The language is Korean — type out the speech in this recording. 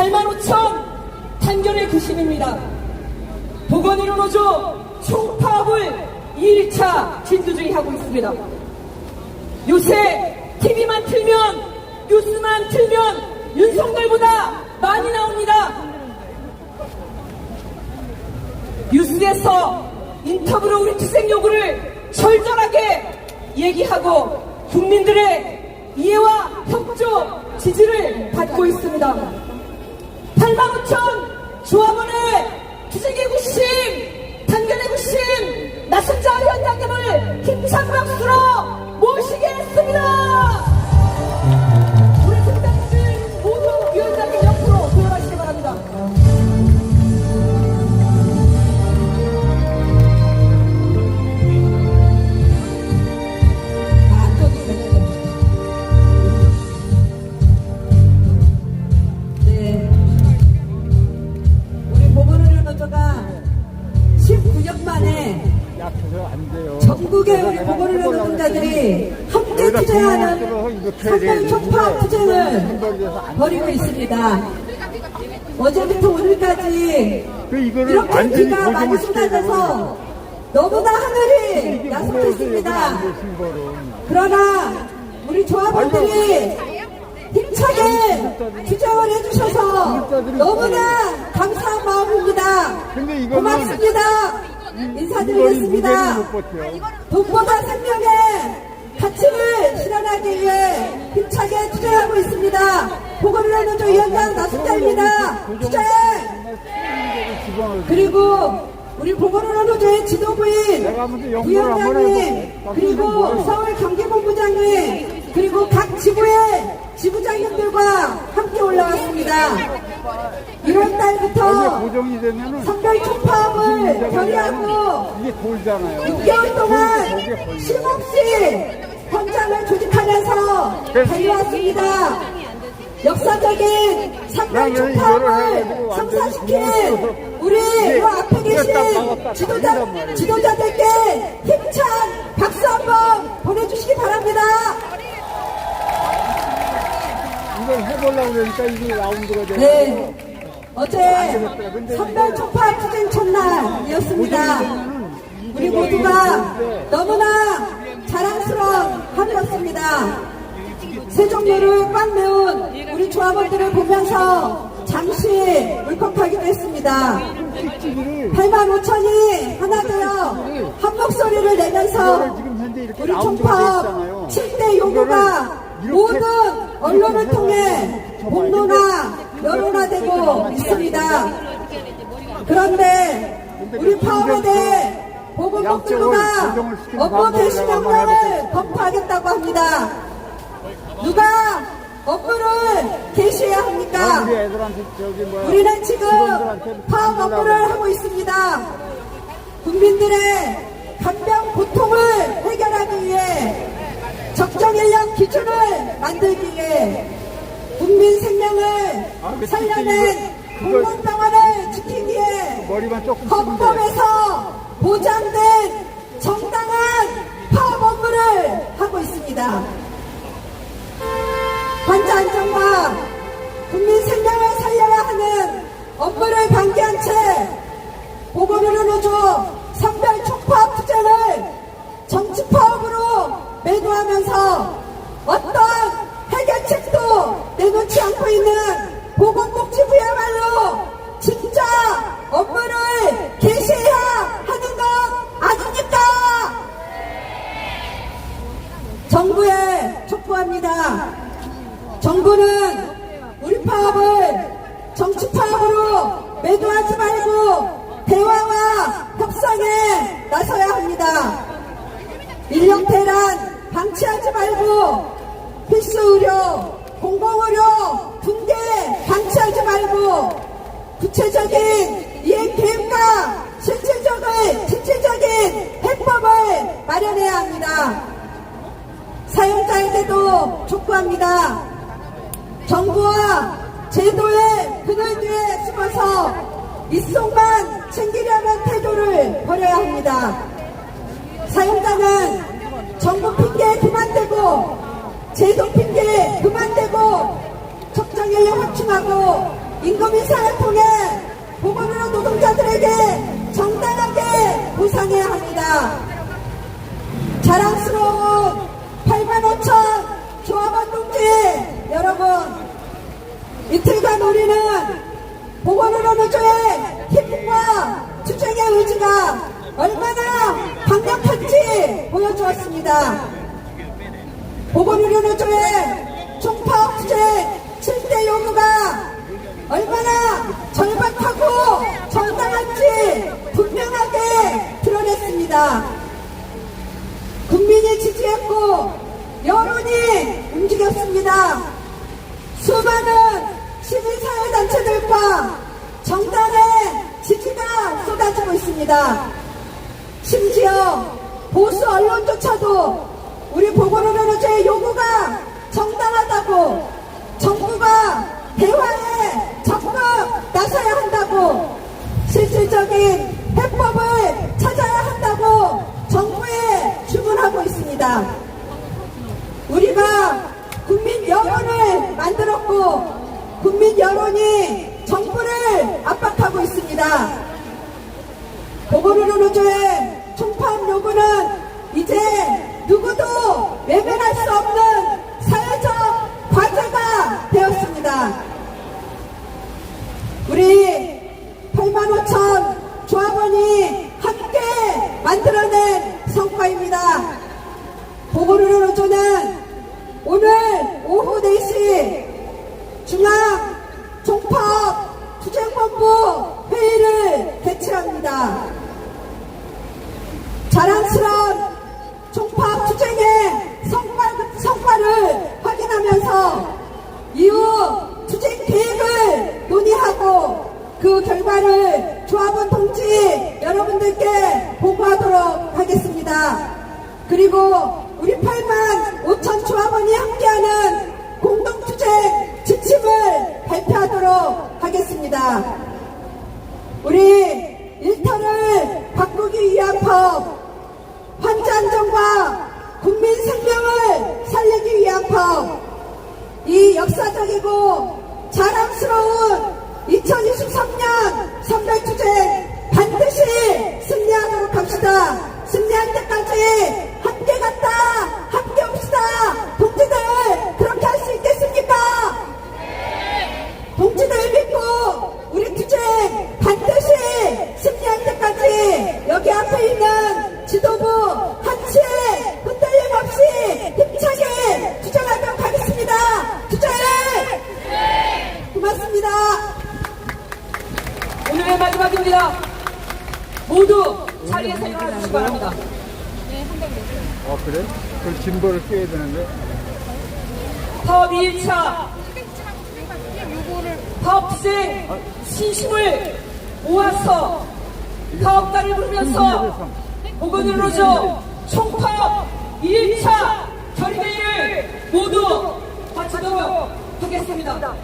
8만 5천 단결의 구심입니다. 보건의료 노조 총파업을 2일차 진두중이 하고 있습니다. 요새 TV만 틀면 뉴스만 틀면 윤석열보다 많이 나옵니다. 뉴스에서 인터뷰로 우리 투쟁 요구를 절절하게 얘기하고 국민들의 이해와 협조 지지를 받고 있습니다. 8만 5천 조합원의 투쟁의 구심, 단결의 구심, 나순자 위원장님을 힘찬 박수로 모시겠습니다. 투쟁하는 선별 촉파 투쟁을 벌이고 있습니다. 어제부터 오늘까지 그 이렇게 비가 많이 쏟아져서 너무나 하늘이 거로. 그러나 우리 조합원들이 힘차게 투쟁을 해주셔서 너무나 감사한 마음입니다. 고맙습니다. 인사드리겠습니다. 돈보다 생명의 가치를 실현하기 위해 힘차게 투쟁하고 있습니다. 보건의료노조 위원장 나순자입니다. 투쟁! 그리고 우리 보건의료노조의 지도부인 부위원장님 해볼게. 그리고? 서울 경기본부장님 그리고 각 지부의 지부장님들과 함께 올라왔습니다. 1월 이게 달부터 선별 총파업을 결의하고 이게 돌잖아요. 6개월 동안 쉼없이 현장을 조직하면서 달려왔습니다. 역사적인 선별 총파업을 성사시키는 우리 요 앞에 계신 지도자, 지도자들께 힘찬 박수 한번 보내주시기 바랍니다. 이걸 해보려고 그러니까 이게 라운드가 되고. 네. 어제 선별 총파 투쟁 첫날이었습니다. 우리 모두가 너무나 하루였습니다. 세종로를 꽉 메운 우리 조합원들을 보면서 잠시 울컥하기도 했습니다. 8만 5천이 하나 되어 한 목소리를 내면서 우리 총파업 있잖아요. 7대 요구가 모든 언론을 통해 공론화, 여론화되고 있습니다. 그런데 우리 파업에 대해 보건복지부가 업무 개시 명령을 검토하겠다고 합니다. 누가 업무를 개시해야 아, 합니까? 우리 뭐야. 우리는 지금 파업 업무를 하고 있습니다. 국민들의 간병 고통을 해결하기 위해 적정 인력 기준을 만들기 위해 국민 생명을 아, 그 살려낸 공공병원을 지키기 위해. 헌법에서 보장된 정당한 파업 업무를 하고 있습니다. 환자 안전과 국민 생명을 살려야 하는 업무를 방기한 채 보건의료노조 선별 촉파업 투쟁을 정치 파업으로 매도하면서 어떤 해결책도 내놓지 않고 있는 보건복지부야말로 진짜 업무를 개시해야 하는 것 아닙니까? 정부에 촉구합니다. 정부는 파업을 정치 파업으로 매도하지 말고 대화와 협상에 나서야 합니다. 인력 대란 방치하지 말고 필수 의료, 공공의료 붕괴 방치하지 말고 구체적인 이행 계획과 실질적인 실질적인 해법을 마련해야 합니다. 사용자에게도 촉구합니다. 정부와 제도의 그늘 뒤에 숨어서 입속만 챙기려는 태도를 버려야 합니다. 사용자는 정부 핑계 그만대고 제도 핑계 그만대고 적정 인력 확충하고 임금 인상을 통해 보건의료 노동자들에게 정당하게 보상해야 합니다. 자랑스러운 8만 5천 조합원 동지 여러분 이틀간 우리는 보건의료 노조의 힘과 투쟁의 의지가 얼마나 강력한지 보여주었습니다. 보건의료 노조의 총파업 투쟁 7대 요구가 얼마나 절박하고 정당한지 분명하게 드러냈습니다. 국민이 지지했고 여론이 움직였습니다. 수많은 시민사회단체들과 정당의 지지가 쏟아지고 있습니다. 심지어 보수 언론조차도 우리 보건의료노조의 요구가 정당하다고 정부가 대화에 적극 나서야 한다고 실질적인 해법을 찾아야 한다고 정부에 주문하고 있습니다. 우리가 국민 여론을 만들었고 국민 여론이 정부를 압박하고 있습니다. 노조의 총파업 요구는 이제 누구도 외면할 수 없는 사회적 과제가 되었습니다. 우리 8만 5천 조합원이 함께 만들어낸 성과입니다. 노조는 오늘 오후 4시 중앙 총파업 투쟁본부 회의를 개최합니다. 자랑스러운 총파업 투쟁의 성과, 성과를 확인하면서 이후 투쟁 계획을 논의하고 그 결과를 조합원 동지 여러분들께 보고하도록 하겠습니다. 그리고 우리 8만 5천 조합원이 함께하는 공동투쟁 지침을 발표하도록 하겠습니다. 우리 일터를 바꾸기 위한 법, 환자 안전과 국민 생명을 살리기 위한 법, 이 역사적이고 자랑스러운 2023년 선별투쟁 반드시 승리하도록 합시다. 승리할 때까지 함께 갔다, 함께 옵시다. 동지들, 그렇게 할 수 있겠습니까? 동지들 믿고 우리 투쟁 반드시 승리할 때까지 여기 앞에 있는 지도부 한치의 흔들림 없이 힘차게 투쟁하도록 하겠습니다. 투쟁! 고맙습니다. 오늘의 마지막입니다. 모두 자리에서 일어나 주시기 바랍니다. 어 그래? 그 짐벌을 껴야 되는데 파업 2일차 파업생 신심을 모아서 파업가를 부르면서 보건의료노조 총파업 2일차 결의회의를 모두 마치도록 하겠습니다.